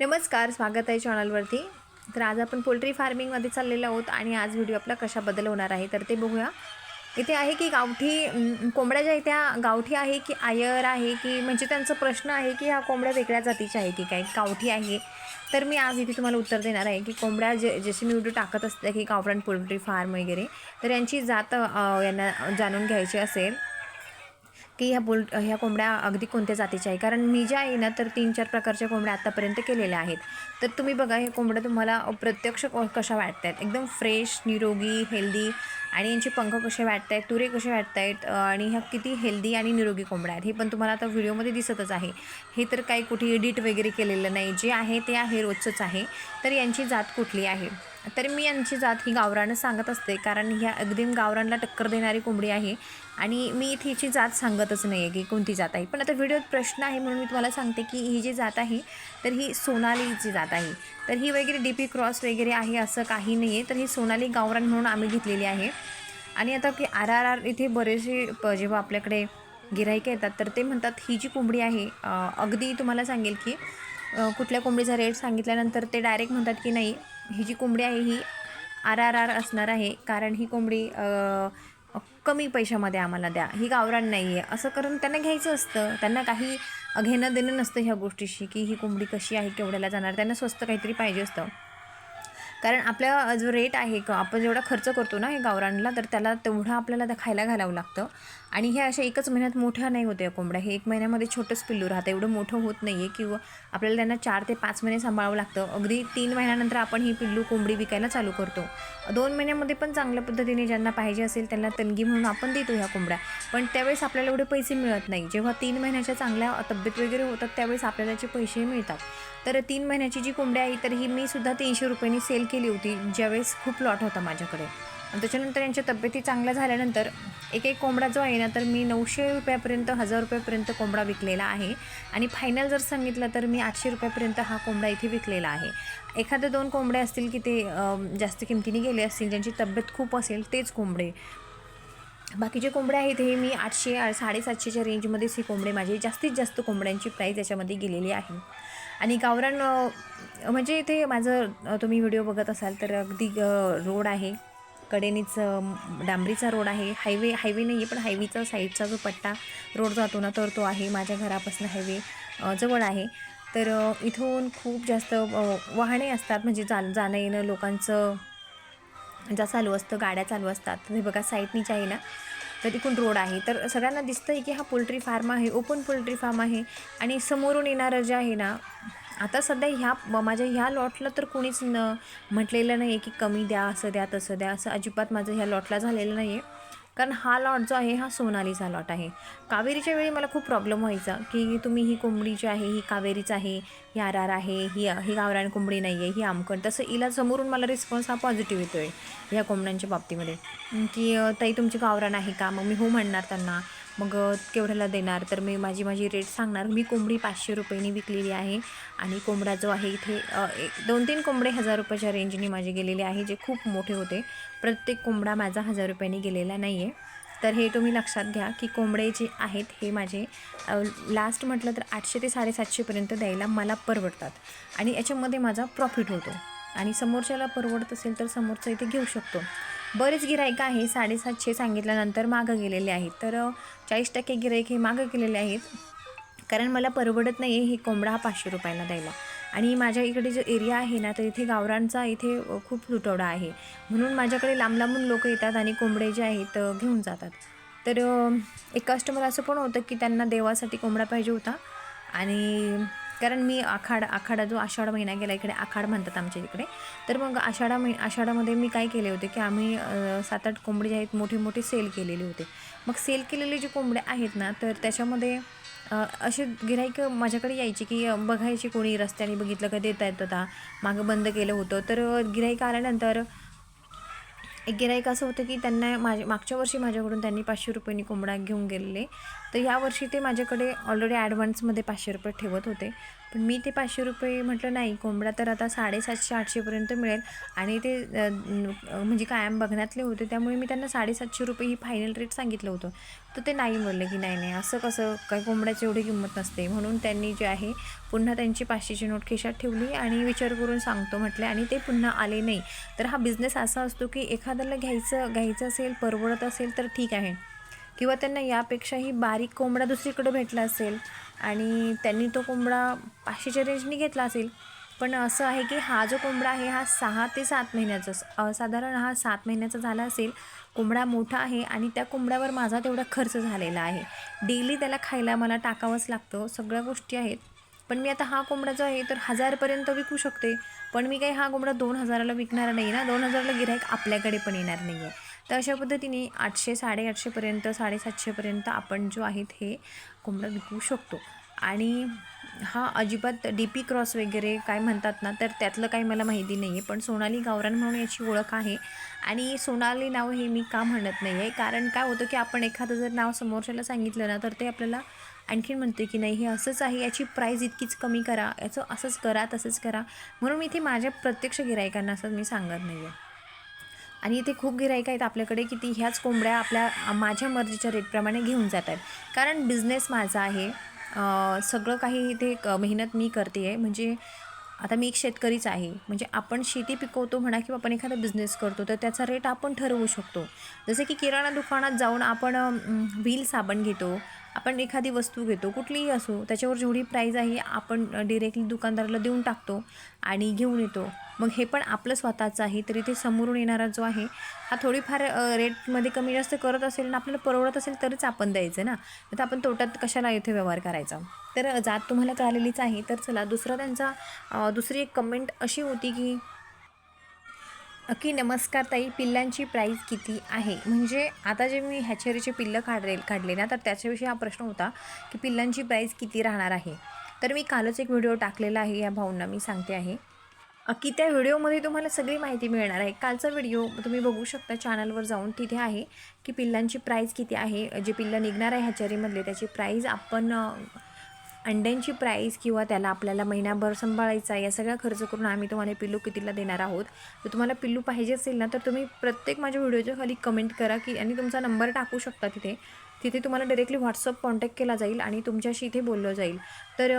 नमस्कार स्वागत आहे चॅनलवरती. तर आज आपण पोल्ट्री फार्मिंगमध्ये चाललेलो आहोत आणि आज व्हिडिओ आपला कशाबद्दल होणार आहे तर ते बघूया. इथे आहे की गावठी कोंबड्या ज्या आहेत त्या गावठी आहे की आयर आहे की म्हणजे त्यांचा प्रश्न आहे की ह्या कोंबड्या वेगळ्या जातीच्या आहे की काय गावठी आहे. तर मी आज इथे तुम्हाला उत्तर देणार आहे की कोंबड्या जे जसे मी व्हिडिओ टाकत असते की गावरान पोल्ट्री फार्म वगैरे तर यांची जात यांना जाणून घ्यायची असेल. की ह्या बोल ह्या कोंबड्या अगदी कोणत्या जातीच्या आहे कारण मी ज्या आहे ना तर तीन चार प्रकारच्या कोंबड्या आत्तापर्यंत केलेल्या आहेत. तर तुम्ही बघा हे कोंबड्या तुम्हाला प्रत्यक्ष कशा वाटत आहेत एकदम फ्रेश निरोगी हेल्दी आणि यांचे पंख कसे वाटत आहेत तुरे कसे वाटत आहेत आणि ह्या किती हेल्दी आणि निरोगी कोंबड्या आहेत हे पण तुम्हाला आता व्हिडिओमध्ये दिसतच आहे. हे तर काही कुठे एडिट वगैरे केलेलं नाही. जे आहे ते आहे रोजचंच आहे. तर यांची जात कुठली आहे? तर मी यांची जात ही गावरानं सांगत असते कारण ह्या अगदी गावरानला टक्कर देणारी कोंबडी आहे. आणि मी इथे हिची जात सांगतच नाही आहे की कोणती जात आहे. पण आता व्हिडिओत प्रश्न आहे म्हणून मी तुम्हाला सांगते की ही जी जात आहे तर ही सोनालीची जात आहे. तर ही वगैरे डी पी क्रॉस वगैरे आहे असं काही नाही आहे तर ही सोनाली गावरान म्हणून आम्ही घेतलेली आहे. आणि आता की आर आर आर इथे बरेचसे प- जेव्हा आपल्याकडे गिराईक येतात तर ते म्हणतात ही जी कोंबडी आहे अगदी तुम्हाला सांगेल की कुठल्या कोंबडीचा रेट सांगितल्यानंतर ते डायरेक्ट म्हणतात की नाही ही जी कोंबडी आहे ही आर आर आर असणार आहे कारण ही कोंबडी कमी पैशामध्ये आम्हाला द्या ही गावरान नाही आहे. असं करून त्यांना घ्यायचं असतं. त्यांना काही घेणं देणं नसतं ह्या गोष्टीशी की ही कोंबडी कशी आहे केवढ्याला जाणार त्यांना स्वस्त काहीतरी पाहिजे असतं. कारण आपला जो रेट आहे आपण जेवढा खर्च करतो ना हे गावरानला तर त्याला तेवढं आपल्याला खायला घालावं लागतं. आणि हे अशा एकच महिन्यात मोठ्या नाही होत्या कोंबड्या. हे एक महिन्यामध्ये छोटंच पिल्लू राहतं. एवढं मोठं होत नाही आहे किंवा आपल्याला त्यांना चार ते पाच महिने सांभाळावं लागतं. अगदी तीन महिन्यानंतर आपण ही पिल्लू कोंबडी विकायला चालू करतो. दोन महिन्यामध्ये पण चांगल्या पद्धतीने ज्यांना पाहिजे असेल त्यांना तणगी म्हणून आपण देतो ह्या कोंबड्या. पण त्यावेळेस आपल्याला एवढे पैसे मिळत नाही. जेव्हा तीन महिन्याच्या चांगल्या तब्येत वगैरे होतात त्यावेळेस आपल्याला त्याचे पैसे मिळतात. तर तीन महिन्याची जी कोंबडी आहे तर ही मी सुद्धा तीनशे रुपयांनी सेल केली होती ज्यावेळेस खूप लॉट होता माझ्याकडे. आणि त्याच्यानंतर यांच्या तब्येती चांगल्या झाल्यानंतर एक एक कोंबडा जो आहे ना तर मी नऊशे रुपयापर्यंत हजार रुपयापर्यंत कोंबडा विकलेला आहे. आणि फायनल जर सांगितलं तर मी आठशे रुपयापर्यंत हा कोंबडा इथे विकलेला आहे. एखादं दोन कोंबडे असतील की ते जास्त किमतीने गेले असतील ज्यांची तब्येत खूप असेल तेच कोंबडे. बाकीचे कोंबडे आहेत हे मी आठशे साडेसातशेच्या रेंजमध्येच ही कोंबडे माझे जास्तीत जास्त कोंबड्यांची प्राईस याच्यामध्ये गेलेली आहे. आणि गावरान म्हणजे इथे माझं तुम्ही व्हिडिओ बघत असाल तर अगदी रोड आहे. कडेनीच डांबरीचा रोड आहे. हायवे हायवे नाही आहे पण हायवेचा साईडचा जो पट्टा रोड जातो ना तर तो आहे माझ्या घरापासून हायवे जवळ आहे. तर इथून खूप जास्त वाहने असतात. म्हणजे जा जाणं येणं लोकांचं ज्या चालू असतं गाड्या चालू असतात. हे बघा साईडनीच आहे ना तर तिकडून रोड आहे. तर सगळ्यांना दिसतं आहे की हा पोल्ट्री फार्म आहे ओपन पोल्ट्री फार्म आहे. आणि समोरून येणारं जे आहे ना आता सध्या ह्या माझ्या ह्या लॉटला तर कोणीच न म्हटलेलं नाही आहे की कमी द्या असं द्या तसं द्या असं अजिबात माझं ह्या लॉटला झालेलं नाही आहे कारण हा लॉट जो आहे हा सोनालीचा लॉट आहे. कावेरीच्या वेळी मला खूप प्रॉब्लेम व्हायचा की तुम्ही ही कोंबडी जी आहे ही कावेरीच आहे ही आर आर आहे ही ही गावरान कोंबडी नाही आहे ही आमकण तसं हिला समोरून मला रिस्पॉन्स हा पॉझिटिव्ह येतो आहे ह्या कोंबड्यांच्या बाबतीमध्ये. की ताई तुमची गावरान आहे का? मग मी हो म्हणणार त्यांना. मग केवढ्याला देणार? तर मी माझी माझी रेट सांगणार. मी कोंबडी पाचशे रुपयांनी विकलेली आहे आणि कोंबडा जो आहे इथे एक दोन तीन कोंबडे हजार रुपयाच्या रेंजने माझे गेलेले आहे जे खूप मोठे होते. प्रत्येक कोंबडा माझा हजार रुपयाने गेलेला नाही आहे तर हे तुम्ही लक्षात घ्या की कोंबडे जे आहेत हे माझे लास्ट म्हटलं तर आठशे ते साडेसातशेपर्यंत द्यायला मला परवडतात. आणि याच्यामध्ये माझा प्रॉफिट होतो. आणि समोरच्याला परवडत असेल तर समोरचा इथे घेऊ शकतो. बरेच गिरायक आहे साडेसातशे सांगितल्यानंतर मागं गेलेले आहेत. तर चाळीस टक्के गिरायक हे मागं गेलेले आहेत. कारण मला परवडत नाही आहे हे कोंबडा हा पाचशे रुपयाला द्यायला. आणि माझ्या इकडे जो एरिया आहे ना तर इथे गावरांचा इथे खूप तुटवडा आहे. म्हणून माझ्याकडे लांब लांबून लोक येतात आणि कोंबडे जे आहेत घेऊन जातात. तर एक कस्टमर असं पण होतं की त्यांना देवासाठी कोंबडा पाहिजे होता. आणि कारण मी आखाड आखाडा जो आषाढ महिना गेला इकडे आखाड म्हणतात आमच्या इकडे. तर मग आषाढा महि आषाढामध्ये मी काय केले होते की आम्ही सात आठ कोंबडी आहेत मोठे मोठे सेल केलेले होते. मग सेल केलेले जे कोंबडे आहेत ना तर त्याच्यामध्ये असे गिराईक माझ्याकडे यायचे की बघायची बघायचे कोणी रस्त्याने बघितलं का देता येत होता मागं बंद केलं होतं. तर गिराईक आल्यानंतर एक गिराईक असं होतं की त्यांना माझ्या मागच्या वर्षी माझ्याकडून त्यांनी पाचशे रुपयांनी कोंबडा घेऊन गेलेले. तर यावर्षी ते माझ्याकडे ऑलरेडी ॲडव्हान्समध्ये पाचशे रुपये ठेवत होते. पण मी ते पाचशे रुपये म्हटलं नाही कोंबडा तर आता साडेसातशे आठशेपर्यंत मिळेल. आणि ते म्हणजे कायम बघण्यातले होते त्यामुळे मी त्यांना साडेसातशे रुपये ही फायनल रेट सांगितलं होतं. तर ते नाही बोलले की नाही नाही असं कसं? काय कोंबड्याची एवढी किंमत नसते. म्हणून त्यांनी जे आहे पुन्हा त्यांची पाचशेची नोट खिशात ठेवली आणि विचार करून सांगतो म्हटले आणि ते पुन्हा आले नाही. तर हा बिझनेस असा असतो की एखाद्याला घ्यायचं घ्यायचं असेल परवडत असेल तर ठीक आहे. किंवा त्यांना यापेक्षाही बारीक कोंबडा दुसरीकडं भेटला असेल आणि त्यांनी तो कोंबडा पाचशेच्या रेंजनी घेतला असेल पण असं आहे की हा जो कोंबडा आहे हा सहा ते सात महिन्याचा साधारण हा सात महिन्याचा झाला असेल कोंबडा मोठा आहे आणि त्या कोंबड्यावर माझा तेवढा खर्च झालेला आहे. डेली त्याला खायला मला टाकावंच लागतं सगळ्या गोष्टी आहेत. पण मी आता हा कोंबडा जो आहे तर हजारपर्यंत विकू शकते. पण मी काही हा कोंबडा दोन हजाराला विकणार नाही ना दोन हजाराला गिराईक आपल्याकडे पण येणार नाही आहे तर अशा पद्धतीने आठशे साडेआठशेपर्यंत साडेसातशेपर्यंत आपण जो आहेत हे कोंबडा विकू शकतो. आणि हा अजिबात डी पी क्रॉस वगैरे काय म्हणतात ना तर त्यातलं काही मला माहिती नाही आहे पण सोनाली गावरान म्हणून याची ओळख आहे. आणि सोनाली नाव हे मी का म्हणत नाही आहे कारण काय होतं की आपण एखादं जर नाव समोरच्याला सांगितलं ना तर ते आपल्याला आणखीन म्हणते की नाही हे असंच आहे याची प्राईज इतकीच कमी करा याचं असंच करा तसंच करा. म्हणून मी इथे माझ्या प्रत्यक्ष गिरायकांना असं मी सांगत नाही आहे आणि इथे खूप गिरायक आहेत आपल्याकडे की ती ह्याच कोंबड्या आपल्या माझ्या मर्जीच्या रेटप्रमाणे घेऊन जात आहेत कारण बिझनेस माझा आहे सगळं काही इथे क- मेहनत मी करते आहे म्हणजे आता मी एक शेतकरीच आहे. म्हणजे आपण शेती पिकवतो म्हणा किंवा आपण एखादा बिझनेस करतो तर त्याचा रेट आपण ठरवू शकतो. जसे की किराणा दुकानात जाऊन आपण व्हील साबण घेतो आपण एखादी वस्तू घेतो कुठलीही असो त्याच्यावर जेवढी प्राईज आहे आपण डिरेक्टली दुकानदाराला देऊन टाकतो आणि घेऊन येतो. मग हे पण आपलं स्वतःचं आहे तरी ते समोरून येणारा जो आहे हा थोडीफार रेटमध्ये कमी जास्त करत असेल आणि आपल्याला परवडत असेल तरच आपण द्यायचं ना. तर आपण तोट्यात कशाला येथे व्यवहार करायचा? तर जात तुम्हाला कळालेलीच आहे. तर चला दुसरा त्यांचा दुसरी एक कमेंट अशी होती की की नमस्कार ताई पिल्लांची प्राईस किती आहे? म्हणजे आता जे मी हॅचेरीचे पिल्लं काढले काढले ना तर त्याच्याविषयी हा प्रश्न होता की पिल्लांची प्राईस किती राहणार आहे? तर मी कालच एक व्हिडिओ टाकलेला आहे या भाऊंना मी सांगते आहे. की त्या व्हिडिओमध्ये तुम्हाला सगळी माहिती मिळणार आहे. कालचा व्हिडिओ तुम्ही बघू शकता चॅनलवर जाऊन तिथे आहे की पिल्लांची प्राईस किती आहे? जे पिल्लं निघणार आहे ह्याचेरीमधले त्याची प्राईज आपण अंड्यांची प्राईस किंवा त्याला आपल्याला महिनाभर सांभाळायचा या सगळा खर्च करून आम्ही तुम्हाला पिल्लू कितीला देणार आहोत. तर तुम्हाला पिल्लू पाहिजे असेल ना तर तुम्ही प्रत्येक माझ्या व्हिडिओच्या खाली कमेंट करा की आणि तुमचा नंबर टाकू शकता तिथे. तिथे तुम्हाला डायरेक्टली व्हॉट्सअप कॉन्टॅक्ट केला जाईल आणि तुमच्याशी इथे बोललं जाईल. तर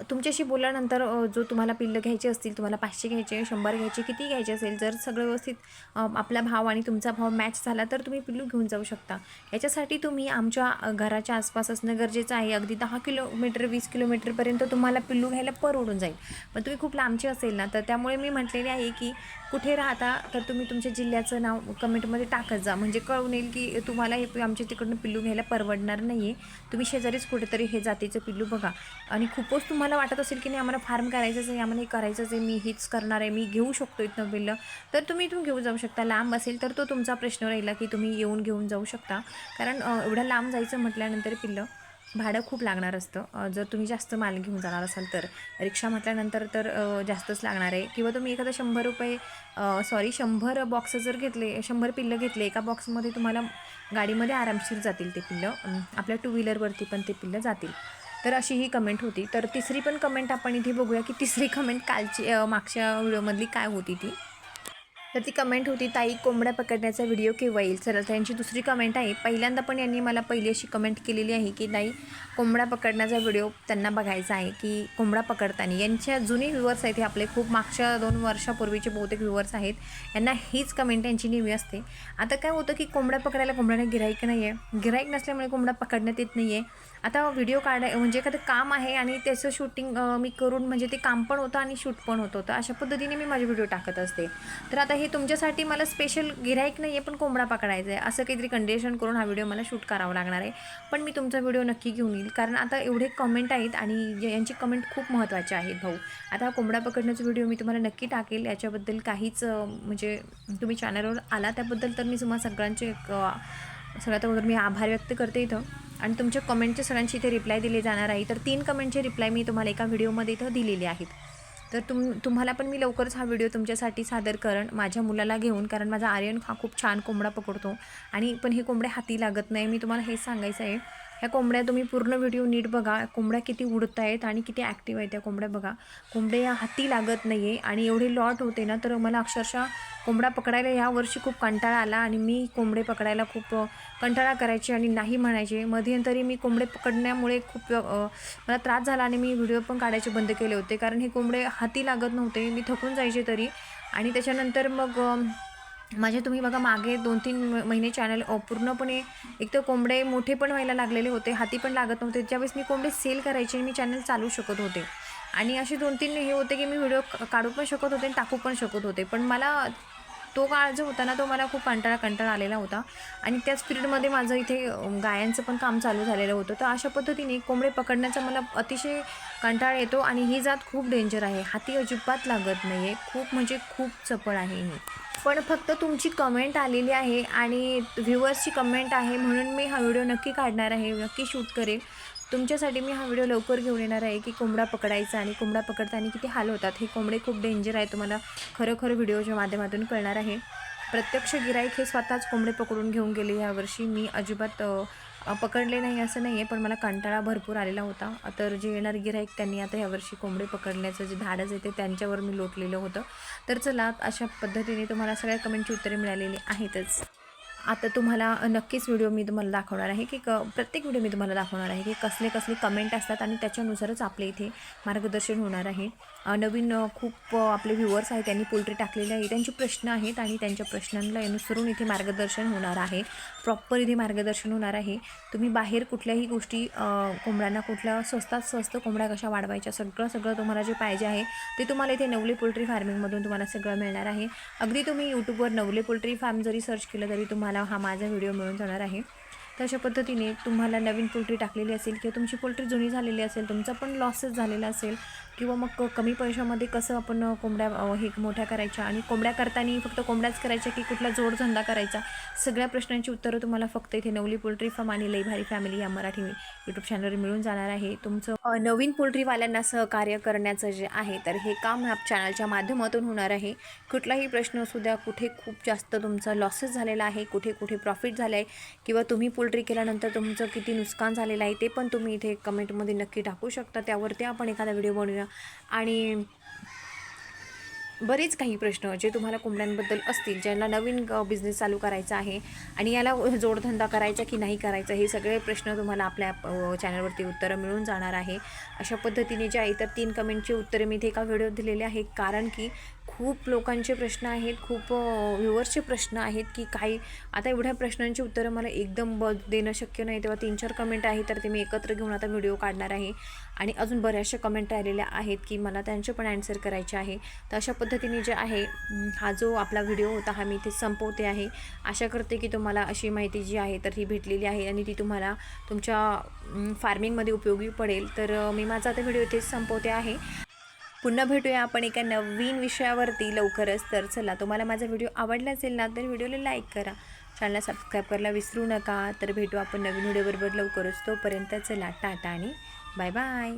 तुमच्याशी बोलल्यानंतर जो तुम्हाला पिल्लं घ्यायचे असतील तुम्हाला पाचशे घ्यायचे शंभर घ्यायचे किती घ्यायचे असेल जर सगळं व्यवस्थित आपला भाव आणि तुमचा भाव मॅच झाला तर तुम्ही पिल्लू घेऊन जाऊ शकता. याच्यासाठी तुम्ही आमच्या घराच्या आसपास असणं गरजेचं आहे. अगदी दहा किलोमीटर वीस किलोमीटरपर्यंत तुम्हाला पिल्लू घ्यायला परवडून जाईल. पण तुम्ही खूप लांबचे असेल ना तर त्यामुळे मी म्हटलेले आहे की कुठे राहता तर तुम्ही तुमच्या जिल्ह्याचं नाव कमेंटमध्ये टाकत जा. म्हणजे कळून येईल की तुम्हाला हे आमच्या तिकडनं पिल्लू घ्यायला परवडणार नाही आहे तुम्ही शेजारीच कुठेतरी हे जातीचं पिल्लू बघा. आणि खूपच तुम्हाला वाटत असेल की नाही आम्हाला फार्म करायचंच आहे आम्हाला हे करायचंच आहे मी हेच करणार आहे मी घेऊ शकतो इथनं पिल्लं. तर तुम्ही इथून घेऊन जाऊ शकता. लांब असेल तर तो तुमचा प्रश्न राहिला की तुम्ही येऊन घेऊन जाऊ शकता. कारण एवढं एवढ्या लांब जायचं म्हटल्यानंतर पिल्लं भाडं खूप लागणार असतं. जर तुम्ही जास्त माल घेऊन जाणार असाल तर. रिक्षा म्हटल्यानंतर तर जास्तच लागणार आहे. किंवा तुम्ही एखादा शंभर रुपये सॉरी शंभर बॉक्स जर घेतले शंभर पिल्लं घेतले एका बॉक्समध्ये तुम्हाला गाडीमध्ये आरामशीर जातील ते पिल्लं. आपल्या टू व्हीलरवरती पण ते पिल्लं जातील. तर अशी ही कमेंट होती. तर तिसरी पण कमेंट आपण इथे बघूया की तिसरी कमेंट कालची मागच्या व्हिडिओमधली काय होती ती? तर ती कमेंट होती ताई कोंबड्या पकडण्याचा व्हिडिओ केव्हा येईल? चला त्यांची दुसरी कमेंट आहे पहिल्यांदा पण यांनी मला पहिली अशी कमेंट केलेली आहे की ताई कोंबड्या पकडण्याचा व्हिडिओ त्यांना बघायचा आहे की कोंबडा पकडताना. यांच्या जुने व्ह्युअर्स आहेत हे आपले खूप मागच्या दोन वर्षापूर्वीचे बहुतेक व्ह्युअर्स आहेत यांना हीच कमेंट यांची नेहमी असते. आता काय होतं की कोंबड्या पकडायला कोंबड्यांना गिराईक नाही आहे गिराईक नसल्यामुळे कोंबडा पकडण्यात येत नाही आहे आता व्हिडिओ काढाय म्हणजे एखादं काम आहे आणि त्याचं शूटिंग मी करून म्हणजे ते काम पण होतं आणि शूट पण होत होतं. अशा पद्धतीने मी माझे व्हिडिओ टाकत असते. तर आता हे तुमच्यासाठी मला स्पेशल गिराईक नाही आहे पण कोंबडा पकडायचा आहे. असं काहीतरी कंडिशन करून हा व्हिडिओ मला शूट करावा लागणार आहे. पण मी तुमचा व्हिडिओ नक्की घेऊन येईल कारण आता एवढे कमेंट आहेत आणि यांची कमेंट खूप महत्त्वाचे आहेत भाऊ. आता हा कोंबडा पकडण्याचा व्हिडिओ मी तुम्हाला नक्की टाकेल. याच्याबद्दल काहीच म्हणजे तुम्ही चॅनलवर आला त्याबद्दल तर मी तुम्हाला सगळ्यांचे एक, सगळ्यात अगोदर मी आभार व्यक्त करते इथं. आणि तुमच्या कमेंटचे सगळ्यांची इथे रिप्लाय दिले जाणार आहे. तर तीन कमेंटचे रिप्लाय मी तुम्हाला एका व्हिडिओमध्ये इथं दिलेले आहेत. तर तुम तुम्हाला पण मी लवकरच हा व्हिडिओ तुमच्यासाठी सादर करण माझ्या मुलाला घेऊन कारण माझा आर्यन हा खूप छान कोंबडा पकडतो. आणि पण हे कोंबड्या हाती लागत नाही. मी तुम्हाला हेच सांगायचं आहे. ह्या कोंबड्या तुम्ही पूर्ण व्हिडिओ नीट बघा. कोंबड्या किती उडत आहेत आणि किती ॲक्टिव्ह आहेत त्या कोंबड्या बघा. कोंबड्या या हाती लागत नाही आहे आणि एवढे लॉट होते ना तर मला अक्षरशः कोंबडा पकडायला ह्या वर्षी खूप कंटाळा आला आणि मी कोंबडे पकडायला खूप कंटाळा करायचे आणि नाही म्हणायचे. मध्यंतरी मी कोंबडे पकडण्यामुळे खूप मला त्रास झाला आणि मी व्हिडिओ पण काढायचे बंद केले होते. कारण हे कोंबडे हाती लागत नव्हते. मी थकून जायचे तरी. आणि त्याच्यानंतर मग माझे तुम्ही बघा मागे दोन तीन म- महिने चॅनल पूर्णपणे एक तर कोंबडे मोठे पण व्हायला लागलेले होते. हाती पण लागत नव्हते. ज्यावेळेस मी कोंबडे सेल करायचे मी चॅनल चालू शकत होते. आणि असे दोन तीन हे होते की मी व्हिडिओ काढू पण शकत होते आणि टाकू पण शकत होते. पण मला तो काळ जो होता ना तो मला खूप कंटाळा कंटाळा आलेला होता. आणि त्याच पिरियडमध्ये माझं इथे गायांचं पण काम चालू झालेलं होतं. तर अशा पद्धतीने कोंबडे पकडण्याचा मला अतिशय कंटाळा येतो आणि ही जात खूप डेंजर आहे. हाती अजिबात लागत नाही आहे खूप म्हणजे खूप चपळ आहे ही. पण फक्त तुमची कमेंट आलेली आहे आणि व्ह्युअर्सची कमेंट आहे म्हणून मी हा व्हिडिओ नक्की काढणार आहे. नक्की शूट करेल. तुमच्यासाठी मी हा व्हिडिओ लवकर घेऊन येणार आहे की कोंबडा पकडायचा आणि कोंबडा पकडताना किती हाल होतात. हे कोंबडे खूप डेंजर आहे तुम्हाला खरोखर व्हिडिओच्या माध्यमातून कळणार आहे. प्रत्यक्ष गिराईक हे स्वतःच कोंबडे पकडून घेऊन गेले. यावर्षी मी अजिबात पकडले नाही असं नाही आहे पण मला कंटाळा भरपूर आलेला होता. तर जे येणार गिराईक त्यांनी आता यावर्षी कोंबडे पकडण्याचं जे धाडस आहे ते त्यांच्यावर मी लोटलेलं होतं. तर चला अशा पद्धतीने तुम्हाला सगळ्या कमेंटची उत्तरे मिळालेली आहेतच. आता तुम्हाला नक्कीच व्हिडिओ मी तुम्हाला दाखवणार आहे की क प्रत्येक व्हिडिओ मी तुम्हाला दाखवणार आहे की कसले कसले कमेंट असतात आणि त्याच्यानुसारच आपल्या इथे मार्गदर्शन होणार आहे. नवीन खूप आपले व्ह्युअर्स आहेत त्यांनी पोल्ट्री टाकलेले आहे त्यांचे प्रश्न आहेत आणि त्यांच्या प्रश्नांना अनुसरून इथे मार्गदर्शन होणार आहे. प्रॉपर इथे मार्गदर्शन होणार आहे. तुम्ही बाहेर कुठल्याही गोष्टी कोंबड्यांना कुठल्या स्वस्तात स्वस्त कोंबड्या कशा वाढवायच्या सगळं सगळं तुम्हाला जे पाहिजे आहे ते तुम्हाला इथे नवले पोल्ट्री फार्मिंगमधून तुम्हाला सगळं मिळणार आहे. अगदी तुम्ही यूट्यूबवर नवले पोल्ट्री फार्म जरी सर्च केलं तरी तुम्हाला हा माझा व्हिडिओ मिळून जाणार आहे. तर अशा पद्धतीने तुम्हाला नवीन पोल्ट्री टाकलेली असेल किंवा तुमची पोल्ट्री जुनी झालेली असेल तुमचा पण लॉसेस झालेला असेल किंवा मग कमी पैशामध्ये कसं आपण कोंबड्या हे मोठ्या करायच्या आणि कोंबड्या करताना फक्त कोंबड्याच करायच्या की कुठला जोडधंदा करायचा? सगळ्या प्रश्नांची उत्तरं तुम्हाला फक्त इथे नवली पोल्ट्री फार्म आणि लई भारी फॅमिली या मराठी यूट्यूब चॅनलवर मिळून जाणार आहे. तुमचं नवीन पोल्ट्रीवाल्यांना सहकार्य करण्याचं जे आहे तर हे काम ह्या चॅनलच्या माध्यमातून होणार आहे. कुठलाही प्रश्न असू द्या कुठे खूप जास्त तुमचा लॉसेस झालेला आहे कुठे कुठे प्रॉफिट झालं आहे किंवा तुम्ही पोल्ट्री केल्यानंतर तुमचं किती नुकसान झालेलं आहे ते पण तुम्ही इथे कमेंटमध्ये नक्की टाकू शकता. त्यावरती आपण एखादा व्हिडिओ बनवूया. आणि बरेच काही प्रश्न जे तुम्हाला कोंबड्यांबद्दल असतील ज्यांना नवीन बिझनेस चालू करायचा आहे आणि याला जोडधंदा करायचा की नाही करायचा हे सगळे प्रश्न तुम्हाला आपल्या चॅनलवरती उत्तरं मिळून जाणार आहे. अशा पद्धतीने जे आहे तर तीन कमेंटची उत्तरे मी इथे एका व्हिडिओत दिलेले आहे कारण की खूप लोकांचे प्रश्न आहेत खूप व्ह्युअर्सचे प्रश्न आहेत की काही आता एवढ्या प्रश्नांची उत्तरं मला एकदम ब देणं शक्य नाही. तेव्हा तीन चार कमेंट आहे तर ते मी एकत्र घेऊन आता व्हिडिओ काढणार आहे. आणि अजून बऱ्याचशा कमेंट राहिलेल्या आहेत की मला त्यांचे पण ॲन्सर करायचे आहे. तर अशा पद्धतीने जे आहे हा जो आपला व्हिडिओ होता हा मी इथे संपवते आहे. आशा करते की तुम्हाला अशी माहिती जी आहे तर ही भेटलेली आहे आणि ती तुम्हाला तुमच्या फार्मिंगमध्ये उपयोगी पडेल. तर मी माझा आता व्हिडिओ इथे संपवते आहे. पुन्हा भेटूया आपण एका नवीन विषयावरती लवकरच. तर चला तुम्हाला माझा व्हिडिओ आवडला असेल ना तर व्हिडिओला लाईक करा. चॅनलला सबस्क्राईब करायला विसरू नका. तर भेटू आपण नवीन व्हिडिओबरोबर लवकरच. तोपर्यंत चला टाटा आणि बाय बाय.